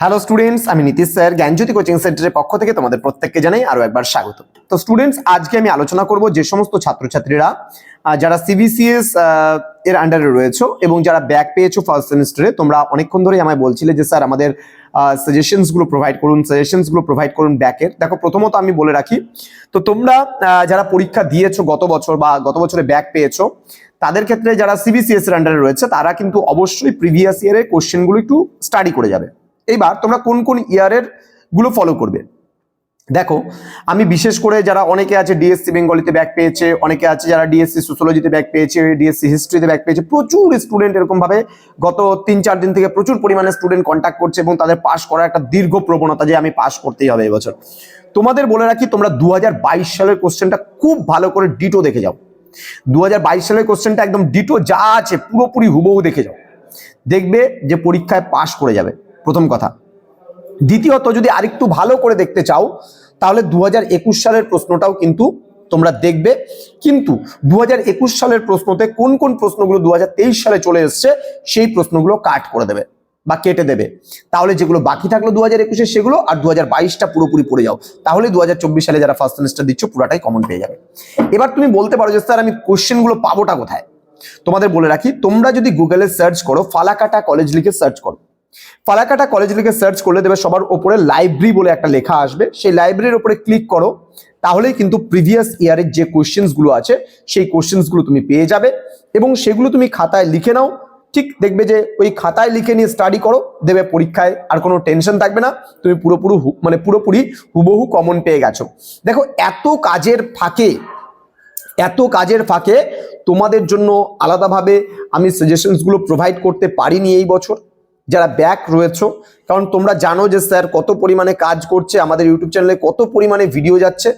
Hello students আমি Nitish sir, জ্ঞানজ্যোতি coaching সেন্টারের পক্ষ থেকে তোমাদের প্রত্যেককে জানাই আরও একবার স্বাগত। তো স্টুডেন্টস আজকে আমি আলোচনা করব যে সমস্ত ছাত্রছাত্রীরা যারা সিবিসিএস এর আন্ডারে রয়েছে এবং যারা ব্যাক পেয়েছ ফার্স্ট সেমিস্টারে তোমরা অনেকক্ষণ ধরেই আমায় বলছিলে যে স্যার, আমাদের সাজেশনসগুলো প্রোভাইড করুন সাজেশনসগুলো প্রোভাইড করুন ব্যাকের দেখো, প্রথমত আমি বলে রাখি, তো তোমরা যারা পরীক্ষা দিয়েছ গত বছর বা গত বছরে ব্যাক পেয়েছ, তাদের ক্ষেত্রে যারা সিবিসিএস এর আন্ডারে রয়েছে, তারা কিন্তু অবশ্যই প্রিভিয়াস ইয়ারের কোশ্চেনগুলো একটু স্টাডি করে যাবে। এইবার তোমরা কোন কোন ইয়ারেরগুলো ফলো করবে। দেখো, আমি বিশেষ করে যারা অনেকে আছে ডিএসসি বেঙ্গলিতে ব্যাক পেয়েছে, অনেকে আছে যারা ডিএসসি সোশ্যোলজিতে ব্যাক পেয়েছে ডিএসসি হিস্ট্রিতে ব্যাক পেয়েছে, প্রচুর স্টুডেন্ট এরকম ভাবে গত তিন চার দিন থেকে প্রচুর পরিমাণে স্টুডেন্ট কন্ট্যাক্ট করছে এবং তাদের পাস করার একটা দীর্ঘ প্রবণতা যে আমি পাস করতেই হবে এবছর। তোমাদের বলে রাখি, তোমরা দু হাজার বাইশ সালের কোশ্চেনটা খুব ভালো করে ডিটো দেখে যাও। দু হাজার বাইশ সালের কোশ্চেনটা একদম ডিটো যা আছে পুরোপুরি হুবহু দেখে যাও। দেখবে যে পরীক্ষায় পাশ করে যাবে। প্রথম কথা। দ্বিতীয়ত, যদি আরেকটু ভালো করে দেখতে চাও, তাহলে দু হাজার একুশ সালের প্রশ্নটাও কিন্তু তোমরা দেখবে। কিন্তু দুহাজার একুশ সালের প্রশ্নতে কোন কোন প্রশ্নগুলো দুহাজার তেইশ সালে চলে এসছে, সেই প্রশ্নগুলো কাট করে দেবে বা কেটে দেবে। তাহলে যেগুলো বাকি থাকল দু হাজার একুশে, সেগুলো আর দু হাজার বাইশটা পুরোপুরি পড়ে যাও। তাহলে দু হাজার চব্বিশ সালে যারা ফার্স্ট সেমিস্টার দিচ্ছ, পুরাটাই কমন পেয়ে যাবে। এবার তুমি বলতে পারো যে, স্যার, আমি কোশ্চেনগুলো পাবোটা কোথায়? তোমাদের বলে রাখি, তোমরা যদি গুগলে সার্চ করো, ফালাকাটা কলেজ লিখে সার্চ করো। ফালাকাটা কলেজ লিখে সার্চ করলে দেবে সবার ওপরে লাইব্রেরি বলে একটা লেখা আসবে। সেই লাইব্রেরির ওপরে ক্লিক করো, তাহলেই কিন্তু প্রিভিয়াস ইয়ারের যে কোশ্চেন্সগুলো আছে, সেই কোশ্চেন্সগুলো তুমি পেয়ে যাবে এবং সেগুলো তুমি খাতায় লিখে নাও। ঠিক দেখবে যে ওই খাতায় লিখে নিয়ে স্টাডি করো, দেবে পরীক্ষায় আর কোনো টেনশন থাকবে না। তুমি পুরোপুরি মানে পুরোপুরি হুবহু কমন পেয়ে গেছো। দেখো, এত কাজের ফাঁকে, এত কাজের ফাঁকে তোমাদের জন্য আলাদাভাবে আমি সাজেশনসগুলো প্রোভাইড করতে পারিনি এই বছর। যারা ব্যাক রয়েছো, কারণ তোমরা জানো যে স্যার কত পরিমাণে কাজ করছে, আমাদের ইউটিউব চ্যানেলে কত পরিমাণে ভিডিও যাচ্ছে।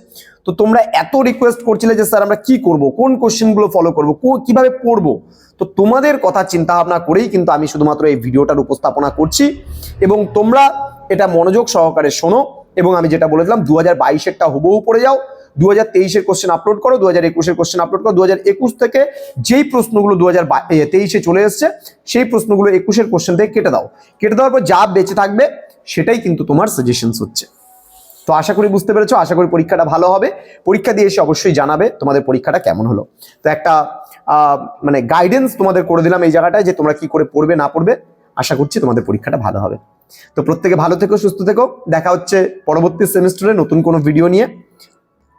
তো তোমরা এত রিকোয়েস্ট করছিলে যে স্যার আমরা কি করব, কোন কোশ্চেনগুলো ফলো করব কীভাবে পড়ব? তো তোমাদের কথা চিন্তা ভাবনা করেই কিন্তু আমি শুধুমাত্র এই ভিডিওটার উপস্থাপনা করছি। এবং তোমরা এটা মনোযোগ সহকারে শোনো, এবং আমি যেটা বলেছিলাম, দু হাজার বাইশেরটা হুবহু পড়ে যাও। দু হাজার তেইশের কোশ্চেন আপলোড করো দু হাজার একুশের কোশ্চেন আপলোড করো দু হাজার একুশ থেকে যেই প্রশ্নগুলো দু হাজার তেইশে চলে এসছে, সেই প্রশ্নগুলো একুশের কোশ্চেন থেকে কেটে দাও। কেটে দেওয়ার পর যা বেঁচে থাকবে, সেটাই কিন্তু তোমার সাজেশনস হচ্ছে। তো আশা করি বুঝতে পেরেছ, আশা করি পরীক্ষাটা ভালো হবে। পরীক্ষা দিয়ে এসে অবশ্যই জানাবে তোমাদের পরীক্ষাটা কেমন হলো। তো একটা মানে গাইডেন্স তোমাদের করে দিলাম এই জায়গাটায় যে তোমরা কি করে পড়বে, না পড়বে। আশা করছি তোমাদের পরীক্ষাটা ভালো হবে। তো প্রত্যেকে ভালো থেকো, সুস্থ থেকো। দেখা হচ্ছে পরবর্তী সেমিস্টারে নতুন কোনো ভিডিও নিয়ে।